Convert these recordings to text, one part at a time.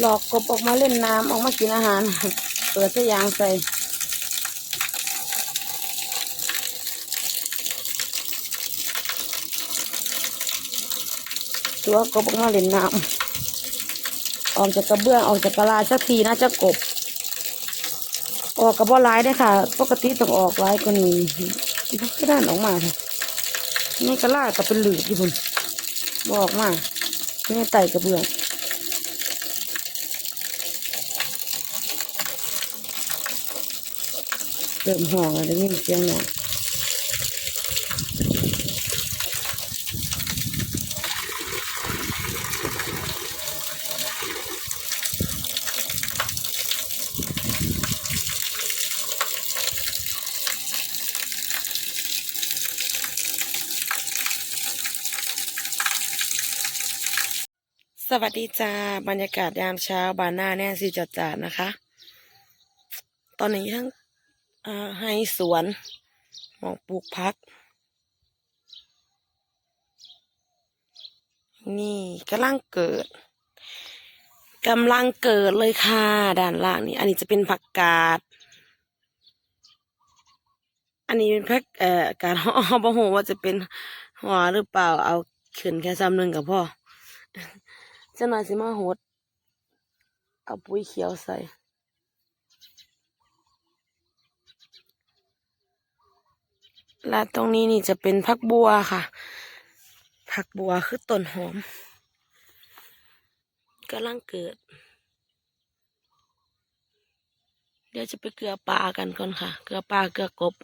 หลอกกบออกมาเล่นน้ำออกมากินอาหาร เปิดสยางใส่ตัวกบออกมาเล่นน้ำออกจากกระเบื้องออกจากกระลาสักทีนะเจะกบ ออกกับว่าร้ายได้ค่ะ ปกติต้องออกร้ายกว่านี้ก็ด้านออกมาค่ะนี่กระลากับเป็นหลืดอยู่พุ่นบออกมานี่ไต่กระเบื้อง เริ่มห่องแล้วได้ยินเสียงหน่อยสวัสดีจ้าบรรยากาศยามเช้าบานหน้าแน่สิจัดจาดนะคะ ตอนนี้ทั้ง ให้สวนหมองปลูกพัก นี่กำลังเกิดกำลังเกิดเลยค่ะ ด้านล่างนี่ อันนี้จะเป็นผักกาด อันนี้เป็นผักเอ่อกาดห่อบ่ฮู้ว่าจะเป็นหัวหรือเปล่า เอาขึ้นแค่ซ้ำหนึ่งกับพ่อจ้าหน่อยสิมาหดเอาปุ๋ยเขียวใส่ และตรงนี้นี่จะเป็นผักบัวค่ะ ผักบัวคือต้นหอมกำลังเกิด เดี๋ยวจะไปเกลือปลากันก่อนค่ะ เกลือปลาเกลือกบ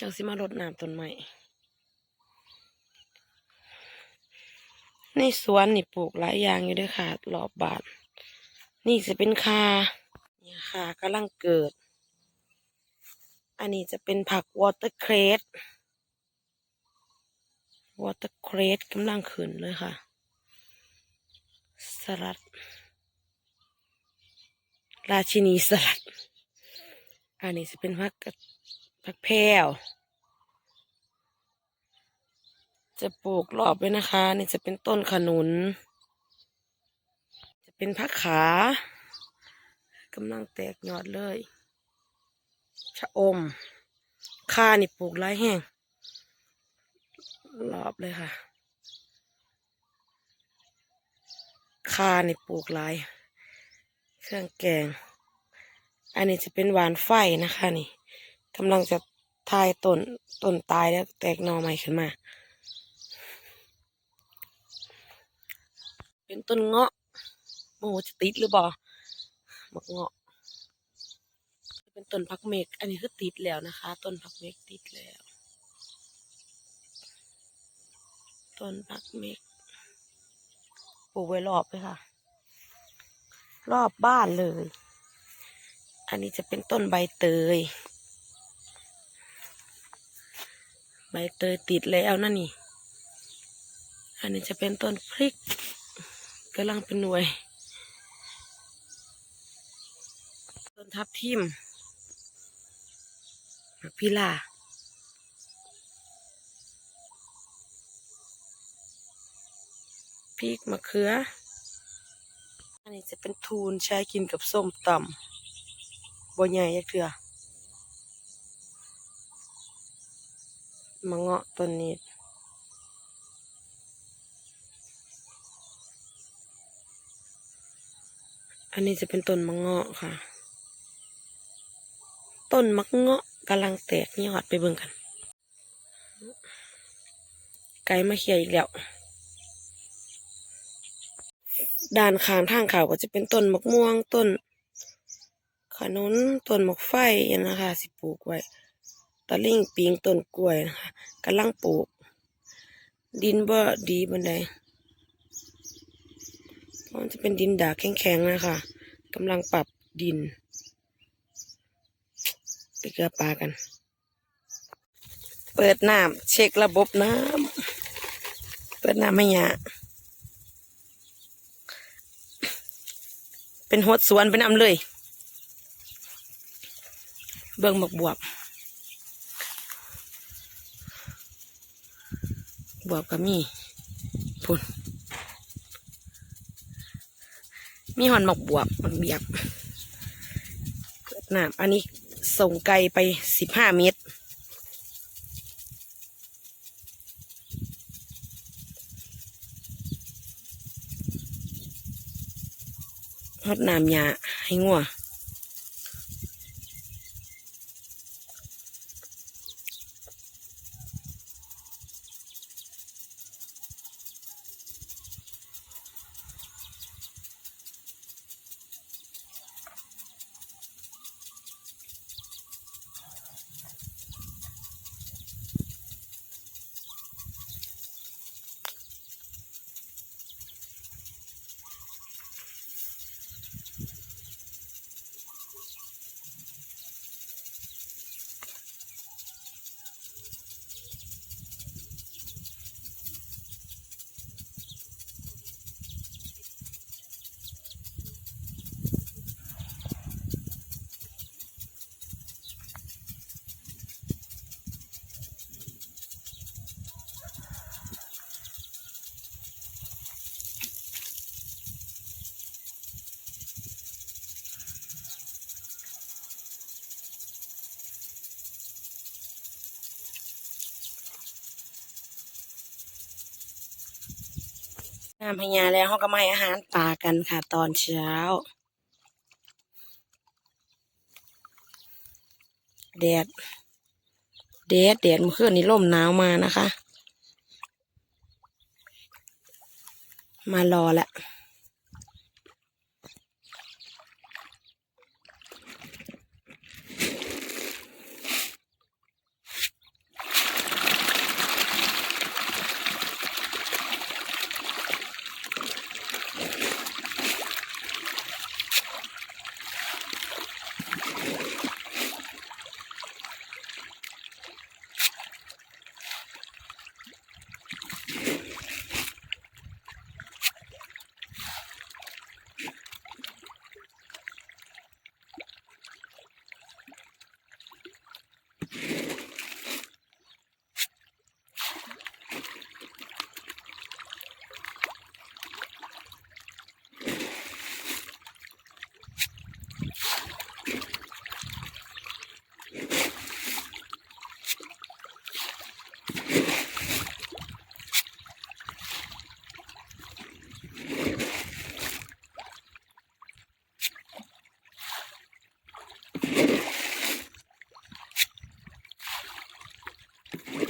จังสิมารดน้ำต้นไม้ในสวนนี่ปลูกหลายอย่างอยู่ด้วยค่ะรอบบานนี่จะเป็นคาเนี่ยค่ะกำลังเกิด อันนี้จะเป็นผักวอเตอร์เครสวอเตอร์เครสกำลังขึ้นเลยค่ะ สลัด ราชินีสลัด อันนี้จะเป็นผักผักแพรวจะปลูกรอบไว้นะคะ นี่จะเป็นต้นขนุน จะเป็นผักขากำลังแตกยอดเลย ชะอมข่านี่ปลูกหลายแห้งรอบเลยค่ะข่านี่ปลูกหลายเครื่องแกง อันนี้จะเป็นหวานไฟนะคะนี่กำลังจะทายต้นต้นตายแล้วแตกหน่อใหม่ขึ้นมา เป็นต้นเงาะโอ้โหจะติดหรือเปล่าบักเงาะ เป็นต้นพักเมก อันนี้คือติดแล้วนะคะ ต้นพักเมกติดแล้ว ต้นพักเมกปลูกไว้รอบเลยค่ะ รอบบ้านเลย อันนี้จะเป็นต้นใบเตย ใบเตยติดแล้วนั่นนี่ อันนี้จะเป็นต้นพริกกำลังเป็นหน่วย ต้นทับทิม พิลาพริกมะเขือ อันนี้จะเป็นทูนใช้กินกับส้มตำบัวใหญ่ยักเถื่อมะเงาะต้นนี้อันนี้จะเป็นต้นมะเงาะค่ะ ต้นมะเงาะ กำลังแตกยอดไปเบิ่งกัน ไก่มาเขียอีกแล้ว ด้านข้างทางเขาก็จะเป็นต้นมะม่วงต้น ขนุนต้นมะไฟย่างนะคะสิปลูกไว้ตะลิ่งปิงต้นกล้วยนะคะกำลังปลูก ดินบ่ดีบันไดเพราะมันจะเป็นดินด่าแข็งๆนะคะกำลังปรับดิน ไปเกลือปลากัน เปิดน้ำเช็คระบบน้ำเปิดน้ำไม่ยาเป็นหดสวนเป็นน้ำเลย เบิ่งบักบวบบวบก็มีพุ่นมีหอนหมกบวบมันเบียบเปิดน้ำอันนี้ ส่งไกลไปสิบห้าเมตร รดน้ำยาให้งัว น้ำพญาแล้วเขาก็มาให้อาหารปลากันค่ะ ตอนเช้า แดดแดดแดดเมื่อคืนนี้ลมหนาวมานะคะ มารอแล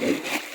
ะ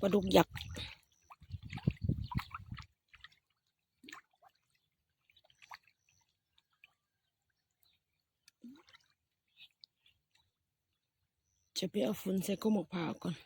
ปลาดุกยักษ์จะไปเอาฝุ่นใส่ก้มมะพร้าก่อน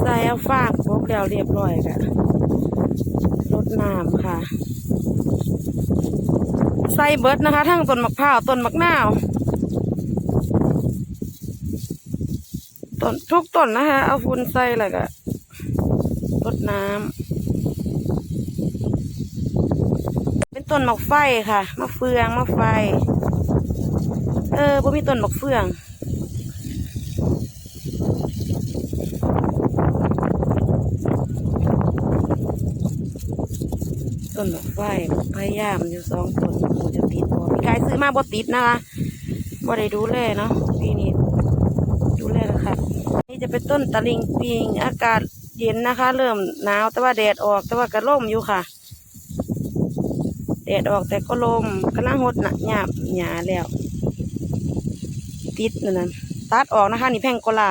ฝ นใส่เอาฟากพกแล้วเรียบร้อยค่ะรดน้ำค่ะ ใส่เบิร์ดนะคะทั้งต้นมะพร้าวต้นมะนาวต้นทุกต้นนะคะเอาฝุ่นใส่แล้วก็รดน้ำเป็นต้นมะไฟค่ะมะเฟืองมะไฟ เออบ่มีต้นมะเฟือง ต้นดอกไฟพยายามอยู่สองต้นหมูจะติดบ่พี่กายซื้อมาบ่ติดนะคะบ่ได้ดูแลเนาะปีนี้ดูแลแล้วค่ะนี่จะเป็นต้นตะลิงปิงอากาศเย็นนะคะ เริ่มหนาวแต่ว่าแดดออก แต่ว่าก็ร่มอยู่ค่ะแดดออกแต่ก็ลมกำลังหดหนะหยาบหยาแล้ว ติดนั่นนะตัดออกนะคะ นี่แพงกลา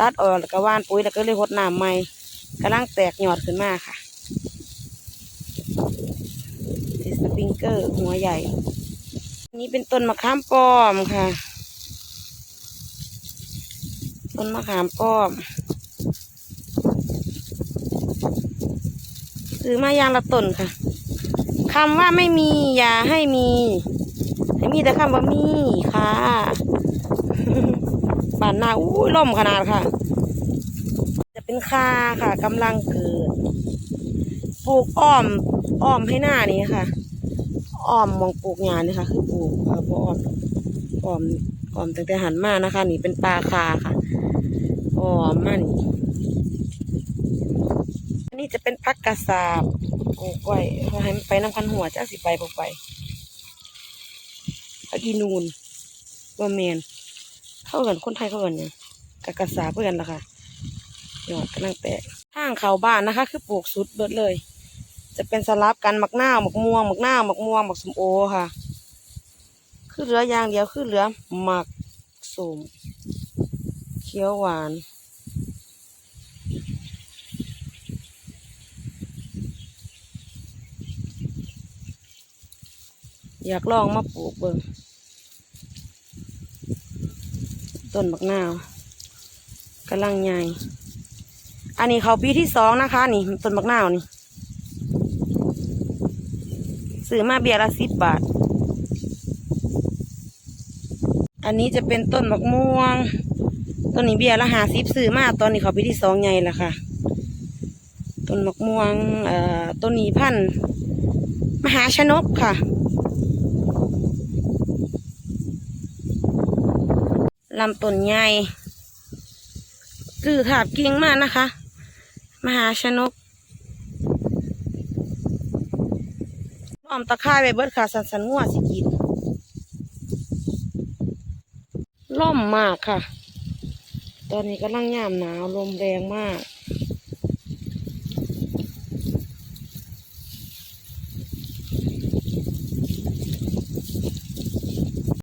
ตัดออกแล้วก็ว่านปุ๋ยแล้วก็เลยหดหน้ำใหม่กำลังแตกหยอดขึ้นมาค่ะติดส ปิงเกอร์ หัวใหญ่ นี้เป็นต้นมะขามป้อมค่ะ ต้นมะขามป้อมซื้อมาย่างละต้นค่ะคำว่าไม่มีอย่าให้มีให้มีแต่คำว่ามีค่ะป่านหน้าอู้ยล่มขนาดค่ะ จะเป็นคาค่ะกำลังเกิดปลูกอ้อมอ้อมให้หน้านี้ค่ะ อ้อมมองปลูกงานนี่ค่ะคือปลูกเอ่อบ่อ้อมอ้อมอ้อมตั้งแต่หันมานะคะ นี่เป็นปลาคาค่ะอ้อมมานี่อันนี้จะเป็นพักกระสาบปลูกไว้เขาให้มันไปน้ำพันหัวจ้าสิไปบ่ไปพักอีนูนบ่แมนเข้ากันคนไทยเข้ากันเนี่ยงกะกระสาบเพื่อนละค่ะยอดกำลังแตกทางเขาบ้านนะคะ คือปลูกสุดเบิดเลย จะเป็นสลับกันหมักหน้าหมักม่วงหมักหน้าหมักม่วงหมักสมโอค่ะคือเหลืออย่างเดียวคือเหลือหมักสมเขียวหวานอยากลองมาปลูกเบิ่งต้นหมักหน้าวกำลังใหญ่ อันนี้เขาปีที่สองนะคะ นี่ต้นหมักหน้าวนี่ ซื้อมาเบียร์ละสิบบาท อันนี้จะเป็นต้นมะม่วง ต้นนี้เบียร์ละห้าสิบซื้อมาตอนนี้เขาปีที่สองไงล่ะค่ะ ต้นมะม่วงเอ่อต้นนี้พันธ์มหาชนกค่ะ ลำต้นใหญ่ซื้อถาดกิ่งมากนะคะ มหาชนก อมตะค่ายไปเบิดค่ะสันสันงัวสิกินล่มมากค่ะ ตอนนี้กำลังยามหนาวลมแรงมาก